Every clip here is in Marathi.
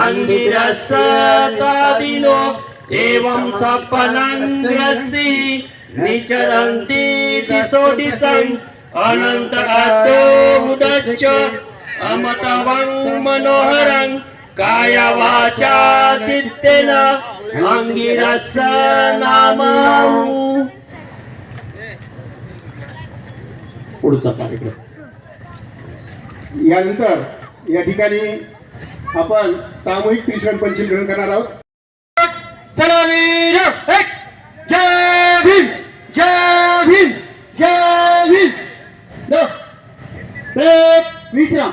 अन्निरसतादिनो एवं सपनङ्ग्रसि निचरन्ति दिशो दिशम् अनन्तकातो उदच्च अमतवं मनोहरं कायवाचा चित्तेन अङ्गिरस नाम पुढचा कार्यक्रम। यानंतर या ठिकाणी आपण सामूहिक त्रिशरण पंचील ग्रहण करणार आहोत. चला वीर एक जय भीम जय भीम जय भीम. दो एक विश्राम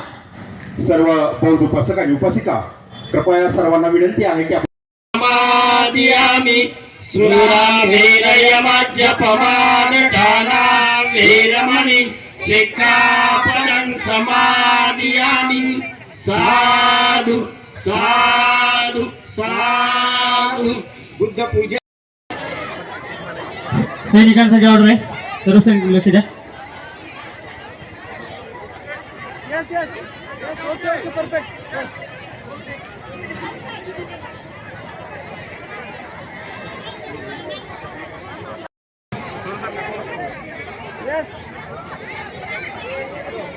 सर्व बौद्ध उपासक आणि उपासिका कृपया सर्वांना विनंती आहे की आपण समादियामि वीरमणि समादियामि साधु sadu, sadu, sadu, Buddha puja. Saya jikan saja order terus yang lihat saja. Yes, yes, yes, okay, perfect, yes.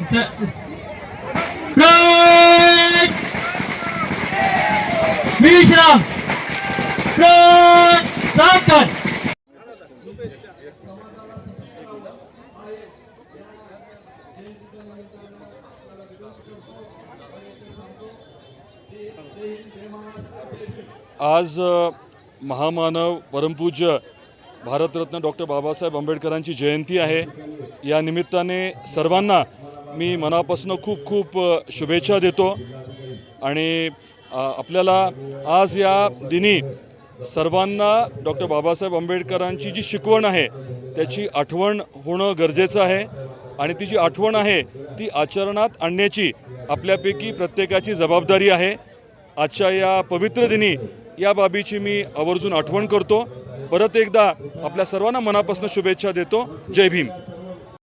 Yes. विश्राम Break! आज महामानव परमपूज्य भारतरत्न डॉक्टर बाबासाहेब आंबेडकरांची जयंती आहे या निमित्ताने सर्वांना मी मनापासून खूप खूप शुभेच्छा देतो आणि आपल्याला आज या दिनी सर्वांना डॉक्टर बाबासाहेब आंबेडकरांची जी शिकवण आहे त्याची आठवण होणं गरजेचं आहे. आणि ती जी आठवण आहे ती आचरणात आणण्याची आपल्यापैकी प्रत्येकाची जबाबदारी आहे. आजच्या या पवित्र दिनी या बाबीची मी आवर्जून आठवण करतो. परत एकदा आपल्या सर्वांना मनापासून शुभेच्छा देतो. जय भीम.